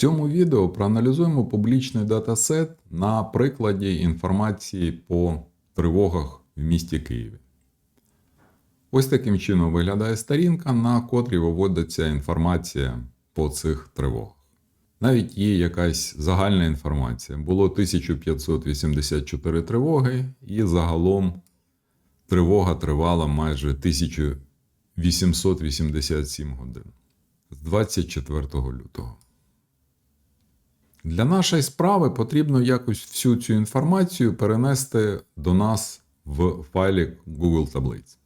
цьому відео проаналізуємо публічний датасет на прикладі інформації по тривогах в місті Києві. Ось таким чином виглядає сторінка, на котрій виводиться інформація по цих тривогах. Навіть є якась загальна інформація. Було 1584 тривоги, і загалом тривога тривала майже 1887 годин з 24 лютого. Для нашої справи потрібно якось всю цю інформацію перенести до нас в файлі Google таблиць.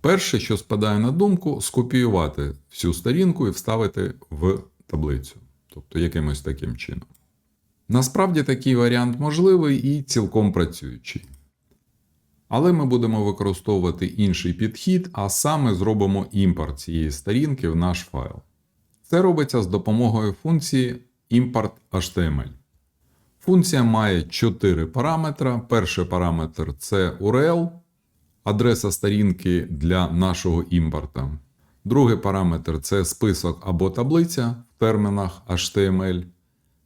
Перше, що спадає на думку, скопіювати всю сторінку і вставити в таблицю, тобто якимось таким чином. Насправді такий варіант можливий і цілком працюючий. Але ми будемо використовувати інший підхід, а саме зробимо імпорт цієї сторінки в наш файл. Це робиться з допомогою функції import HTML. Функція має 4 параметри. Перший параметр це URL, адреса сторінки для нашого імпорта. Другий параметр це список або таблиця в термінах HTML.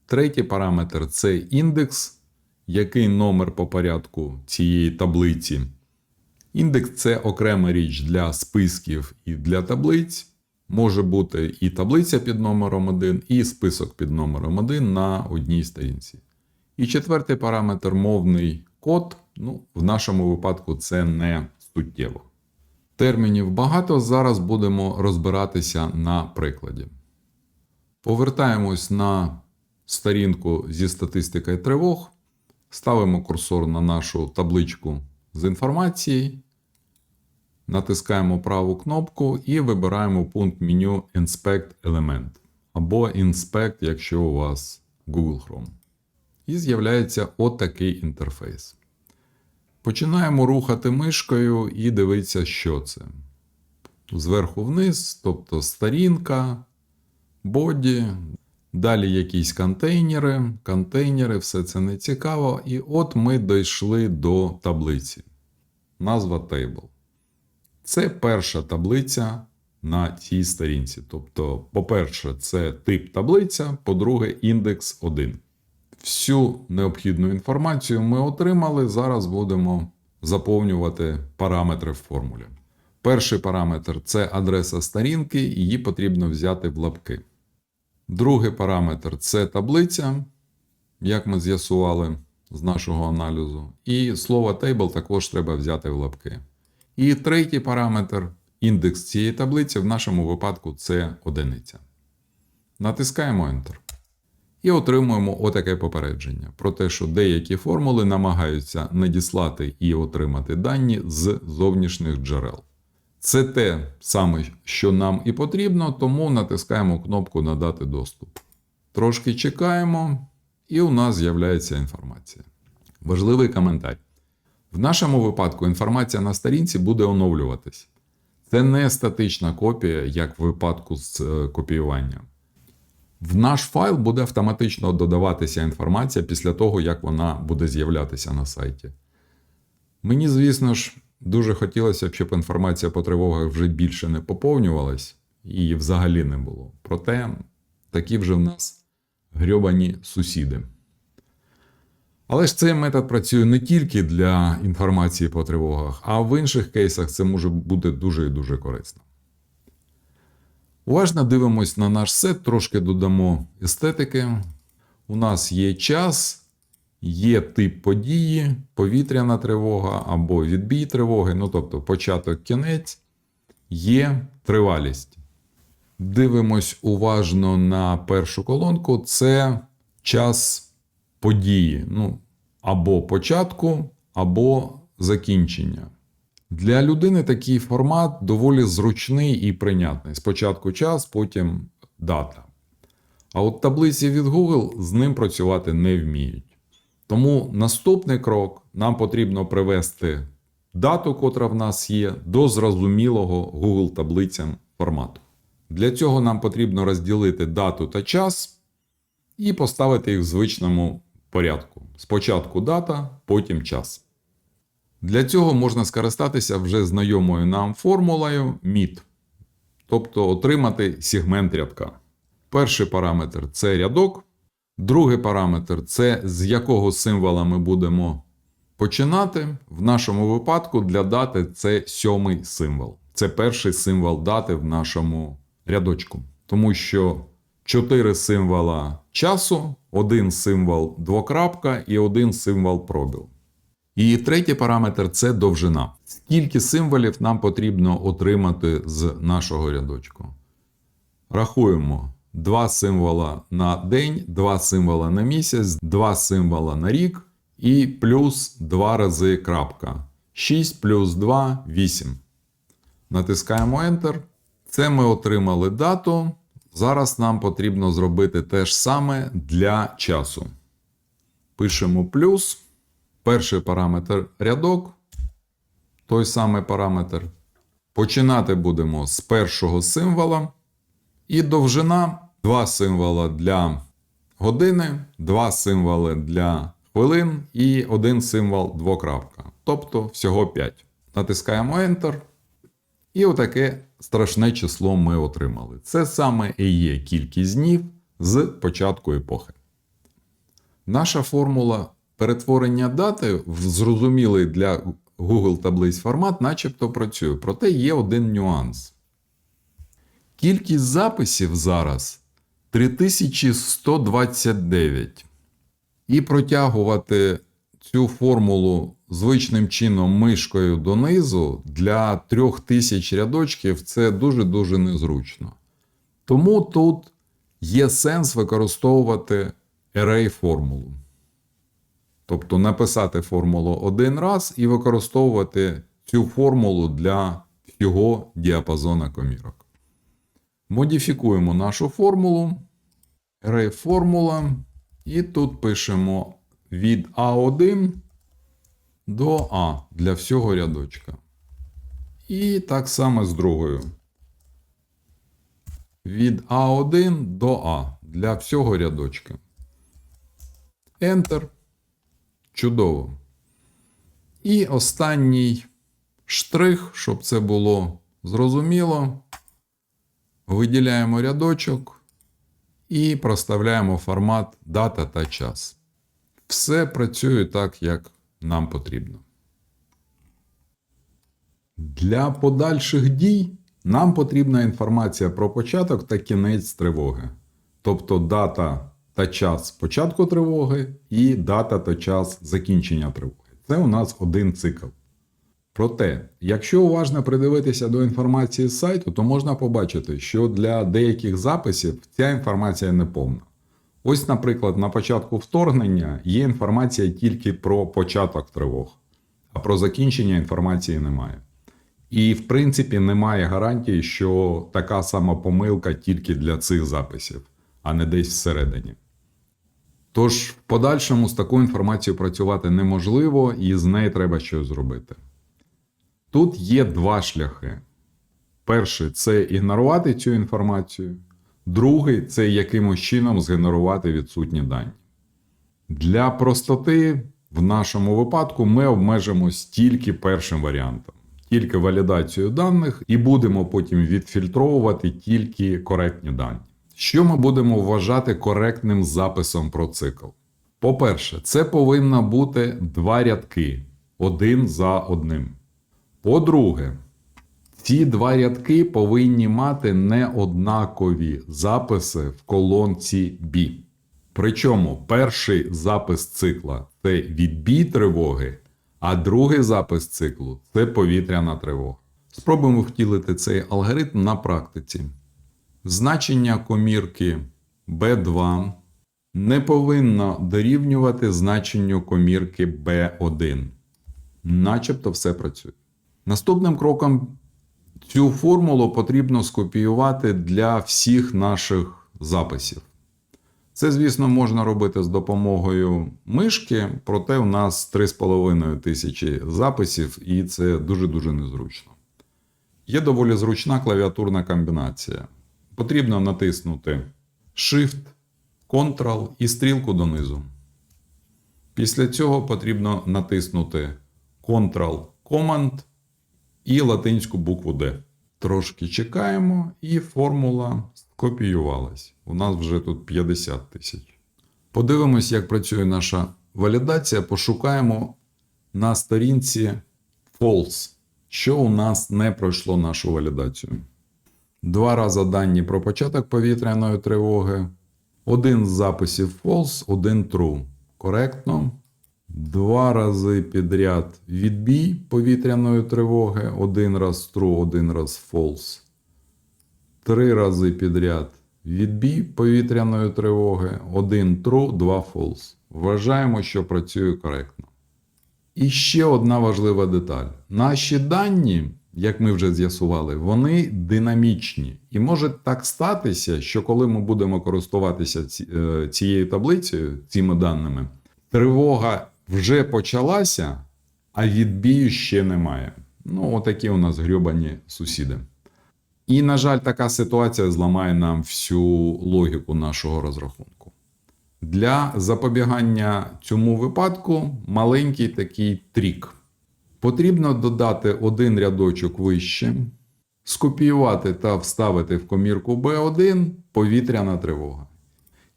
Третій параметр це індекс, який номер по порядку цієї таблиці. Індекс це окрема річ для списків і для таблиць. Може бути і таблиця під номером 1, і список під номером 1 на одній сторінці. І четвертий параметр мовний код. Ну, в нашому випадку це не суттєво. Термінів багато. Зараз будемо розбиратися на прикладі. Повертаємось на сторінку зі статистикою тривог. Ставимо курсор на нашу табличку з інформацією. Натискаємо праву кнопку і вибираємо пункт меню Inspect Element або Inspect, якщо у вас Google Chrome. І з'являється отакий інтерфейс. Починаємо рухати мишкою і дивитися, що це. Зверху вниз, тобто сторінка, боді, далі якісь контейнери, контейнери, все це не цікаво. І от ми дійшли до таблиці. Назва Table. Це перша таблиця на цій сторінці. Тобто, по-перше, це тип таблиця, по-друге, індекс 1. Всю необхідну інформацію ми отримали. Зараз будемо заповнювати параметри в формулі. Перший параметр це адреса сторінки, її потрібно взяти в лапки. Другий параметр це таблиця, як ми з'ясували з нашого аналізу. І слово table також треба взяти в лапки. І третій параметр індекс цієї таблиці в нашому випадку це одиниця. Натискаємо Enter. І отримуємо отаке попередження про те, що деякі формули намагаються надіслати і отримати дані з зовнішніх джерел. Це те саме, що нам і потрібно, тому натискаємо кнопку Надати доступ. Трошки чекаємо, і у нас з'являється інформація. Важливий коментар. В нашому випадку інформація на сторінці буде оновлюватись. Це не статична копія, як в випадку з е, копіюванням. В наш файл буде автоматично додаватися інформація після того, як вона буде з'являтися на сайті. Мені, звісно ж, дуже хотілося б, щоб інформація по тривогах вже більше не поповнювалась і взагалі не було. Проте такі вже в нас грьобані сусіди. Але ж цей метод працює не тільки для інформації по тривогах, а в інших кейсах це може бути дуже і дуже корисно. Уважно дивимось на наш сет, трошки додамо естетики. У нас є час, є тип події, повітряна тривога або відбій тривоги, ну тобто початок кінець, є тривалість. Дивимось уважно на першу колонку. Це час події, ну, або початку, або закінчення. Для людини такий формат доволі зручний і прийнятний. Спочатку час, потім дата. А от таблиці від Google з ним працювати не вміють. Тому наступний крок нам потрібно привести дату, котра в нас є, до зрозумілого Google таблицям формату. Для цього нам потрібно розділити дату та час і поставити їх в звичному порядку. Спочатку дата, потім час. Для цього можна скористатися вже знайомою нам формулою MIT, тобто отримати сегмент рядка. Перший параметр це рядок, Другий параметр це з якого символа ми будемо починати. В нашому випадку для дати це сьомий символ. Це перший символ дати в нашому рядочку. Тому що чотири символа часу, один символ двокрапка і один символ пробіл. І третій параметр це довжина. Скільки символів нам потрібно отримати з нашого рядочку? Рахуємо два символа на день, два символа на місяць, два символа на рік і плюс два рази крапка. 6 плюс 2 8. Натискаємо Enter. Це ми отримали дату. Зараз нам потрібно зробити те ж саме для часу. Пишемо плюс. Перший параметр рядок. Той самий параметр. Починати будемо з першого символа. І довжина два символа для години, два символи для хвилин і один символ двокрапка. Тобто всього 5. Натискаємо Enter. І отаке страшне число ми отримали. Це саме і є кількість днів з початку епохи. Наша формула перетворення дати в зрозумілий для Google таблиць формат начебто працює. Проте є один нюанс. Кількість записів зараз 3129. І протягувати цю формулу звичним чином мишкою донизу для 3000 рядочків це дуже-дуже незручно. Тому тут є сенс використовувати array формулу. Тобто написати формулу один раз і використовувати цю формулу для всього діапазона комірок. Модифікуємо нашу формулу. Array формула. І тут пишемо від А1 до А для всього рядочка. І так само з другою. Від А1 до А для всього рядочка. Enter. Чудово. І останній штрих, щоб це було зрозуміло. Виділяємо рядочок і проставляємо формат дата та час. Все працює так, як нам потрібно. Для подальших дій нам потрібна інформація про початок та кінець тривоги. Тобто дата та час початку тривоги і дата та час закінчення тривоги. Це у нас один цикл. Проте, якщо уважно придивитися до інформації з сайту, то можна побачити, що для деяких записів ця інформація не повна. Ось, наприклад, на початку вторгнення є інформація тільки про початок тривог, а про закінчення інформації немає. І, в принципі, немає гарантії, що така сама помилка тільки для цих записів, а не десь всередині. Тож, в подальшому з такою інформацією працювати неможливо, і з нею треба щось зробити. Тут є два шляхи. Перший це ігнорувати цю інформацію. Другий це якимось чином згенерувати відсутні дані. Для простоти, в нашому випадку, ми обмежимось тільки першим варіантом, тільки валідацію даних, і будемо потім відфільтровувати тільки коректні дані. Що ми будемо вважати коректним записом про цикл? По-перше, це повинно бути два рядки один за одним. По-друге, ці два рядки повинні мати неоднакові записи в колонці B. Причому перший запис цикла це відбій тривоги, а другий запис циклу це повітряна тривога. Спробуємо втілити цей алгоритм на практиці. Значення комірки B2 не повинно дорівнювати значенню комірки B1. Начебто все працює. Наступним кроком цю формулу потрібно скопіювати для всіх наших записів. Це, звісно, можна робити з допомогою мишки, проте у нас 3,5 тисячі записів, і це дуже-дуже незручно. Є доволі зручна клавіатурна комбінація. Потрібно натиснути Shift, Ctrl і стрілку донизу. Після цього потрібно натиснути Ctrl Command і латинську букву D. Трошки чекаємо, і формула скопіювалась. У нас вже тут 50 тисяч. Подивимось, як працює наша валідація. Пошукаємо на сторінці false, що у нас не пройшло нашу валідацію. Два рази дані про початок повітряної тривоги. Один з записів false, один true. Коректно. Два рази підряд відбій повітряної тривоги. Один раз true, один раз false. Три рази підряд відбій повітряної тривоги. Один true, два false. Вважаємо, що працює коректно. І ще одна важлива деталь. Наші дані, як ми вже з'ясували, вони динамічні. І може так статися, що коли ми будемо користуватися е, цією таблицею, цими даними, тривога вже почалася, а відбію ще немає. Ну, отакі у нас грьобані сусіди. І, на жаль, така ситуація зламає нам всю логіку нашого розрахунку. Для запобігання цьому випадку маленький такий трік. Потрібно додати один рядочок вище, скопіювати та вставити в комірку B1 повітряна тривога.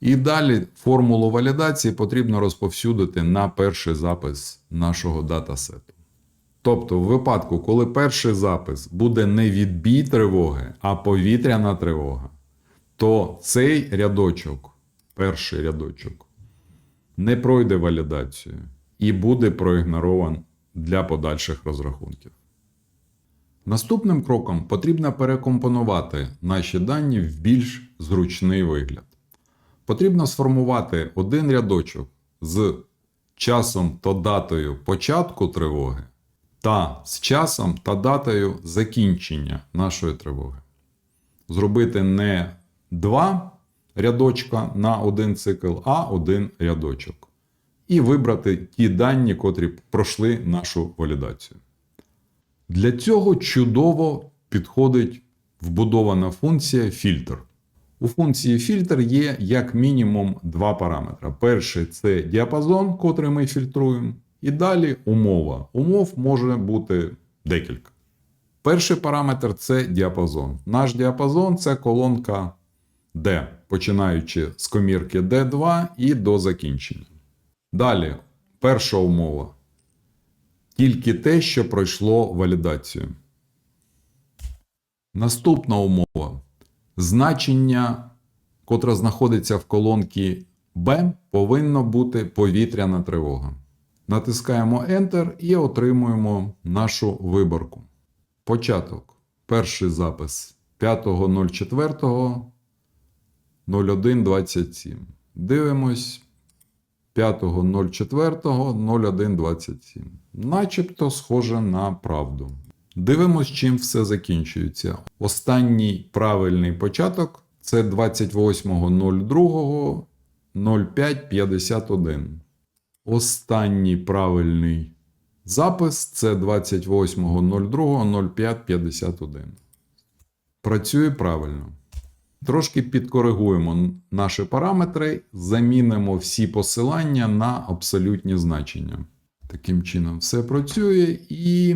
І далі формулу валідації потрібно розповсюдити на перший запис нашого датасету. Тобто, в випадку, коли перший запис буде не відбій тривоги, а повітряна тривога, то цей рядочок, перший рядочок, не пройде валідацію і буде проігнороvan для подальших розрахунків. Наступним кроком потрібно перекомпонувати наші дані в більш зручний вигляд. Потрібно сформувати один рядочок з часом та датою початку тривоги та з часом та датою закінчення нашої тривоги. Зробити не два рядочка на один цикл, а один рядочок. І вибрати ті дані, котрі пройшли нашу валідацію. Для цього чудово підходить вбудована функція фільтр. У функції фільтр є як мінімум два параметри. Перший це діапазон, котрий ми фільтруємо, і далі умова. Умов може бути декілька. Перший параметр це діапазон. Наш діапазон це колонка D, починаючи з комірки D2 і до закінчення. Далі, перша умова. Тільки те, що пройшло валідацію. Наступна умова. Значення, котре знаходиться в колонці B, повинно бути повітряна тривога. Натискаємо Enter і отримуємо нашу виборку. Початок. Перший запис 5.04 01.27. Дивимось 5.04.01.27. Начебто схоже на правду. Дивимось, чим все закінчується. Останній правильний початок це 28.02.05.51. Останній правильний запис це 28.02.05.51. Працює правильно. Трошки підкоригуємо наші параметри, замінимо всі посилання на абсолютні значення. Таким чином, все працює і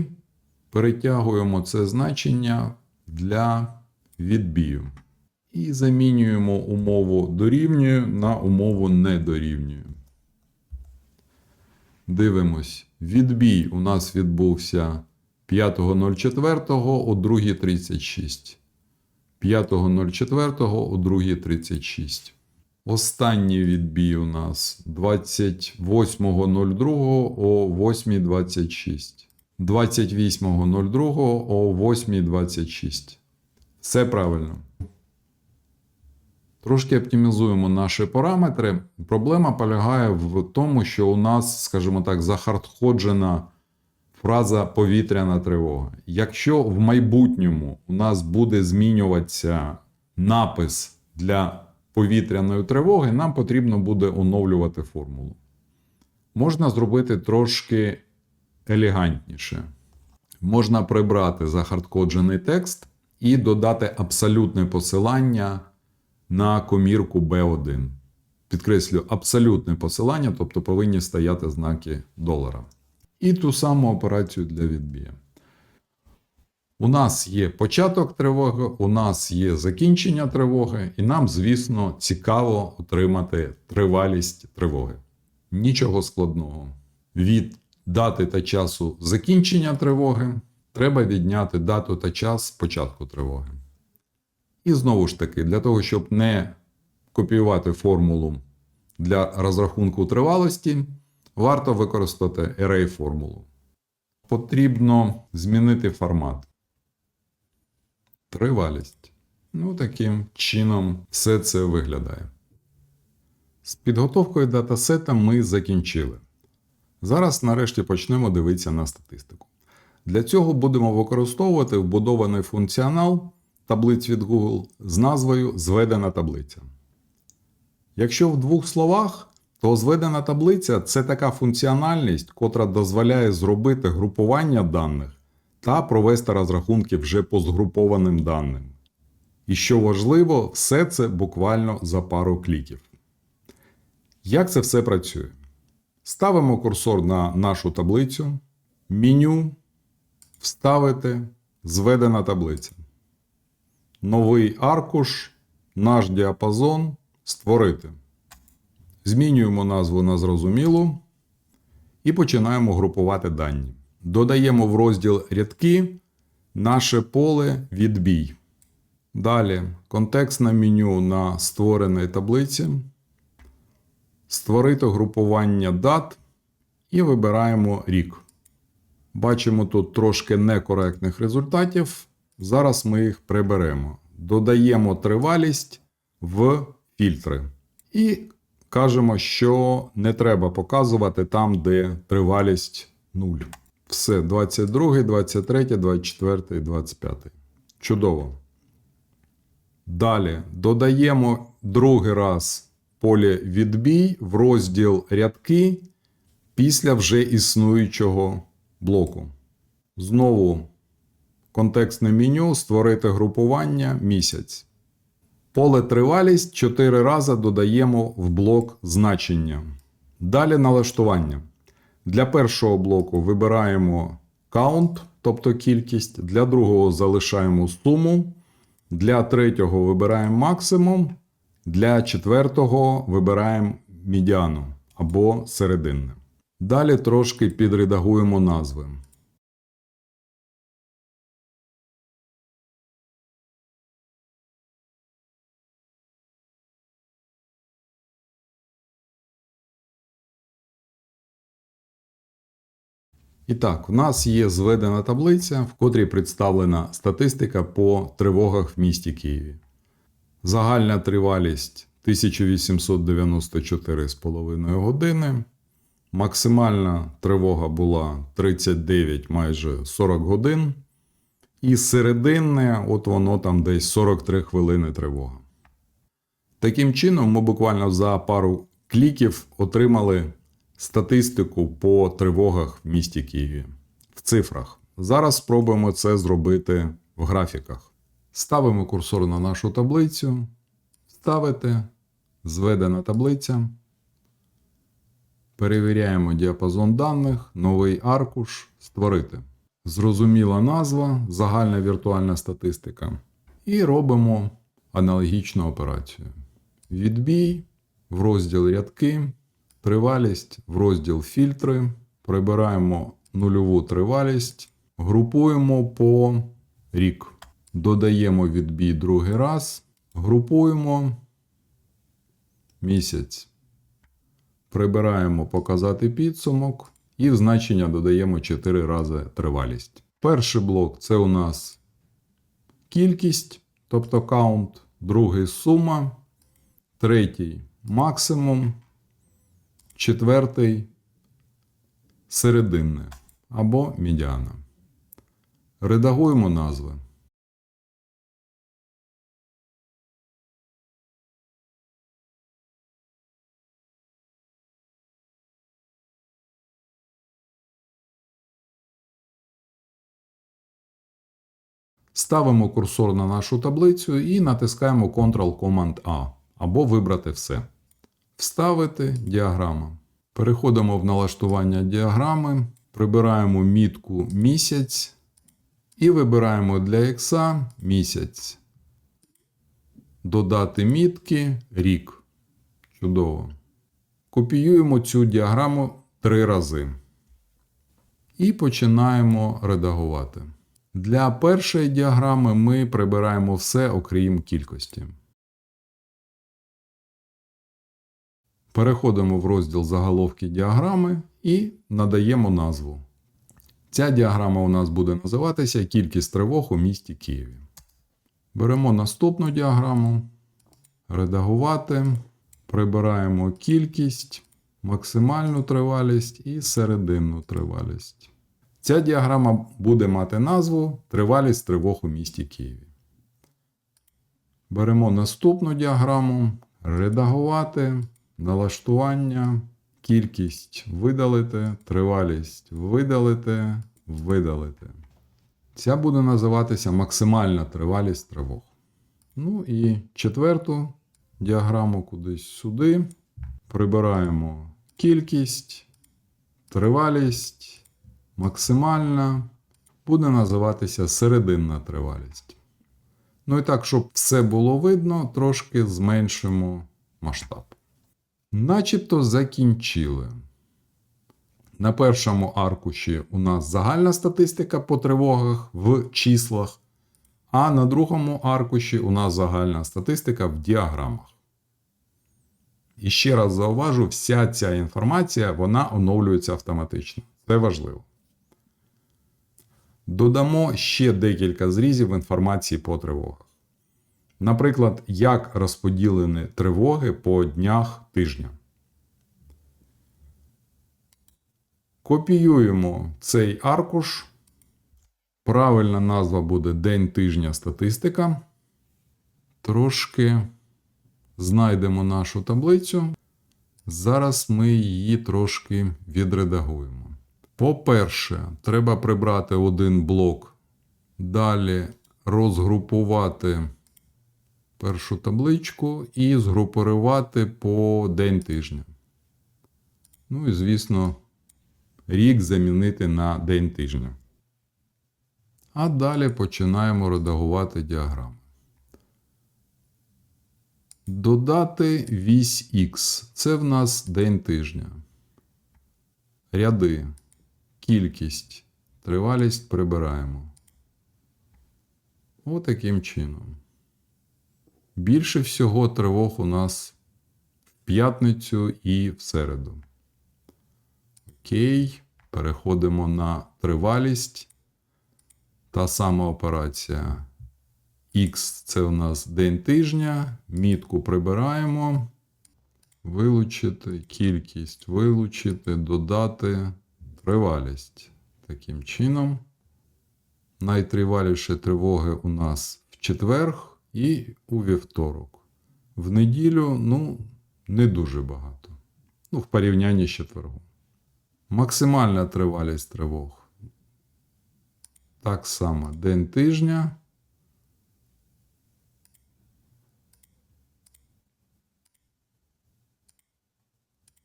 перетягуємо це значення для відбію. І замінюємо умову дорівнює на умову не дорівнює. Дивимось. Відбій у нас відбувся 5.04 о 2.36. 5.04 о 2.36. Останній відбій у нас 28.02 о 8.26. 28.02 о 8.26. Все правильно. Трошки оптимізуємо наші параметри. Проблема полягає в тому, що у нас, скажімо так, захардходжена фраза повітряна тривога. Якщо в майбутньому у нас буде змінюватися напис для повітряної тривоги, нам потрібно буде оновлювати формулу. Можна зробити трошки елегантніше. Можна прибрати захардкоджений текст і додати абсолютне посилання на комірку B1. Підкреслю, абсолютне посилання, тобто повинні стояти знаки долара. І ту саму операцію для відбія. У нас є початок тривоги, у нас є закінчення тривоги, і нам, звісно, цікаво отримати тривалість тривоги. Нічого складного. Від дати та часу закінчення тривоги треба відняти дату та час початку тривоги. І знову ж таки, для того, щоб не копіювати формулу для розрахунку тривалості, варто використати array формулу. Потрібно змінити формат. Тривалість. Ну, таким чином все це виглядає. З підготовкою датасета ми закінчили. Зараз нарешті почнемо дивитися на статистику. Для цього будемо використовувати вбудований функціонал таблиць від Google з назвою Зведена таблиця. Якщо в двох словах, то зведена таблиця це така функціональність, котра дозволяє зробити групування даних та провести розрахунки вже по згрупованим даним. І що важливо, все це буквально за пару кліків. Як це все працює? Ставимо курсор на нашу таблицю, меню, вставити, зведена таблиця. Новий аркуш, наш діапазон, створити. Змінюємо назву на зрозумілу і починаємо групувати дані. Додаємо в розділ рядки наше поле відбій. Далі контекстне меню на створеної таблиці. Створити групування дат і вибираємо рік. Бачимо тут трошки некоректних результатів. Зараз ми їх приберемо. Додаємо тривалість в фільтри. І кажемо, що не треба показувати там, де тривалість 0. Все, 22, 23, 24, 25. Чудово. Далі додаємо другий раз поле відбій в розділ рядки після вже існуючого блоку. Знову контекстне меню створити групування місяць. Поле тривалість 4 рази додаємо в блок значення. Далі налаштування. Для першого блоку вибираємо count, тобто кількість, для другого залишаємо суму, для третього вибираємо максимум, для четвертого вибираємо медіану або серединне. Далі трошки підредагуємо назви. І так, у нас є зведена таблиця, в котрій представлена статистика по тривогах в місті Києві. Загальна тривалість 1894,5 години. Максимальна тривога була 39 майже 40 годин. І серединне, от воно там десь 43 хвилини тривога. Таким чином, ми буквально за пару кліків отримали статистику по тривогах в місті Києві в цифрах. Зараз спробуємо це зробити в графіках. Ставимо курсор на нашу таблицю, ставити, зведена таблиця. Перевіряємо діапазон даних, новий аркуш, створити. Зрозуміла назва, загальна віртуальна статистика. І робимо аналогічну операцію. Відбій в розділ рядки, тривалість в розділ фільтри. Прибираємо нульову тривалість, групуємо по рік. Додаємо відбій другий раз, групуємо місяць. Прибираємо показати підсумок і в значення додаємо 4 рази тривалість. Перший блок це у нас кількість, тобто каунт, другий сума, третій максимум, четвертий серединне або медіана. Редагуємо назви. Ставимо курсор на нашу таблицю і натискаємо Ctrl-Command-A або вибрати все. Вставити діаграма. Переходимо в налаштування діаграми, прибираємо мітку місяць І вибираємо для X місяць. Додати мітки рік. Чудово. Копіюємо цю діаграму три рази. І починаємо редагувати. Для першої діаграми ми прибираємо все, окрім кількості. Переходимо в розділ заголовки діаграми і надаємо назву. Ця діаграма у нас буде називатися Кількість тривог у місті Києві. Беремо наступну діаграму, редагувати, прибираємо кількість, максимальну тривалість і серединну тривалість. Ця діаграма буде мати назву Тривалість тривог у місті Києві. Беремо наступну діаграму, редагувати, налаштування, кількість видалити, тривалість видалити, видалити. Ця буде називатися максимальна тривалість тривог. Ну і четверту діаграму кудись сюди. Прибираємо кількість, тривалість, максимальна. Буде називатися серединна тривалість. Ну і так, щоб все було видно, трошки зменшимо масштаб. Начебто закінчили. На першому аркуші у нас загальна статистика по тривогах в числах, а на другому аркуші у нас загальна статистика в діаграмах. І ще раз зауважу, вся ця інформація вона оновлюється автоматично. Це важливо. Додамо ще декілька зрізів інформації по тривогах. Наприклад, як розподілені тривоги по днях тижня. Копіюємо цей аркуш. Правильна назва буде День тижня статистика. Трошки знайдемо нашу таблицю. Зараз ми її трошки відредагуємо. По-перше, треба прибрати один блок. Далі розгрупувати першу табличку і згрупувати по день тижня. Ну і, звісно, рік замінити на день тижня. А далі починаємо редагувати діаграму. Додати вісь Х. Це в нас день тижня. Ряди. Кількість. Тривалість прибираємо. Отаким чином. Більше всього тривог у нас в п'ятницю і в середу. Окей. Переходимо на тривалість. Та сама операція. Х це у нас день тижня. Мітку прибираємо. Вилучити кількість, вилучити, додати тривалість. Таким чином. Найтриваліші тривоги у нас в четверг і у вівторок. В неділю, ну, не дуже багато. Ну, в порівнянні з четвергом. Максимальна тривалість тривог. Так само день тижня.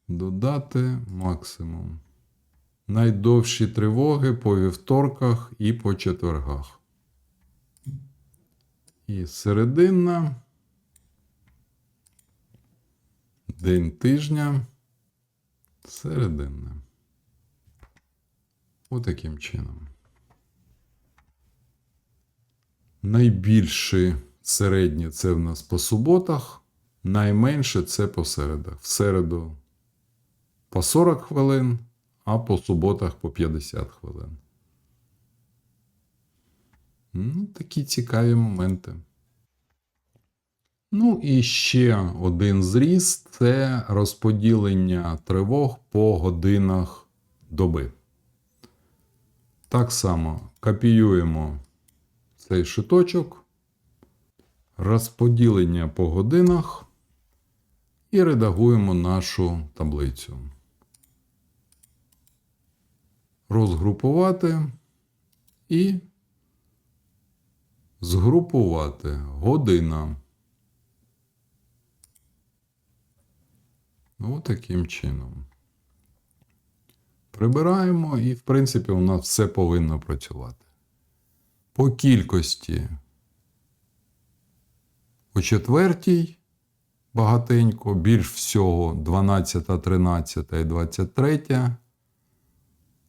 Додати максимум. Найдовші тривоги по вівторках і по четвергах. І серединна. День тижня. Серединна. Отаким чином. Найбільші середні це в нас по суботах, найменше це по середах. В середу по 40 хвилин, а по суботах по 50 хвилин. Ну, такі цікаві моменти. Ну і ще один зріз це розподілення тривог по годинах доби. Так само копіюємо цей шиточок, розподілення по годинах і редагуємо нашу таблицю. Розгрупувати і згрупувати година. Ось таким чином. Прибираємо, і, в принципі, у нас все повинно працювати. По кількості у четвертій багатенько, більш всього 12, 13 і 23.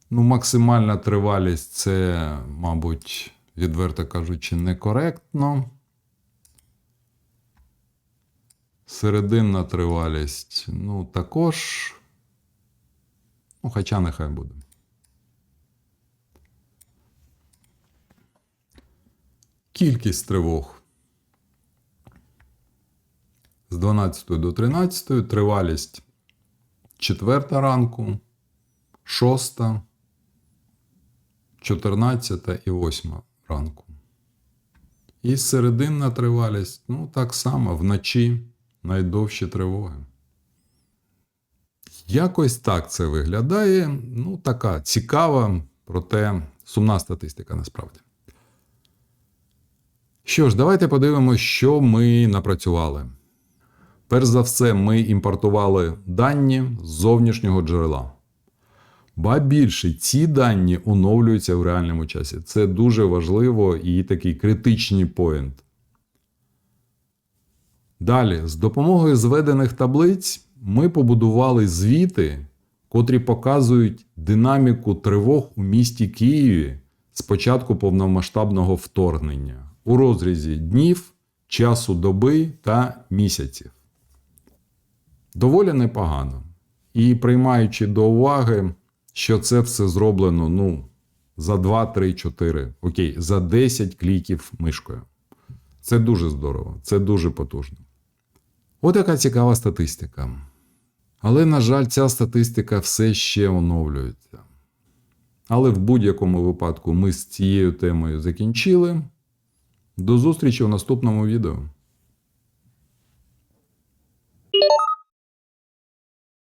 Ну, максимальна тривалість це, мабуть, відверто кажучи, некоректно. Серединна тривалість, ну, також. Ну, хоча нехай буде. Кількість тривог. З 12 до 13, тривалість 4 ранку, 6, 14 і 8 ранку. І серединна тривалість, ну, так само вночі найдовші тривоги. Якось так це виглядає. Ну, така цікава, проте сумна статистика насправді. Що ж, давайте подивимося, що ми напрацювали. Перш за все, ми імпортували дані з зовнішнього джерела. Ба більше, ці дані оновлюються в реальному часі. Це дуже важливо і такий критичний поінт. Далі, з допомогою зведених таблиць, ми побудували звіти, котрі показують динаміку тривог у місті Києві з початку повномасштабного вторгнення у розрізі днів, часу доби та місяців. Доволі непогано. І приймаючи до уваги, що це все зроблено ну, за 2, 3, 4, окей, за 10 кліків мишкою. Це дуже здорово, це дуже потужно. От яка цікава статистика. Але, на жаль, ця статистика все ще оновлюється. Але в будь-якому випадку ми з цією темою закінчили. До зустрічі у наступному відео.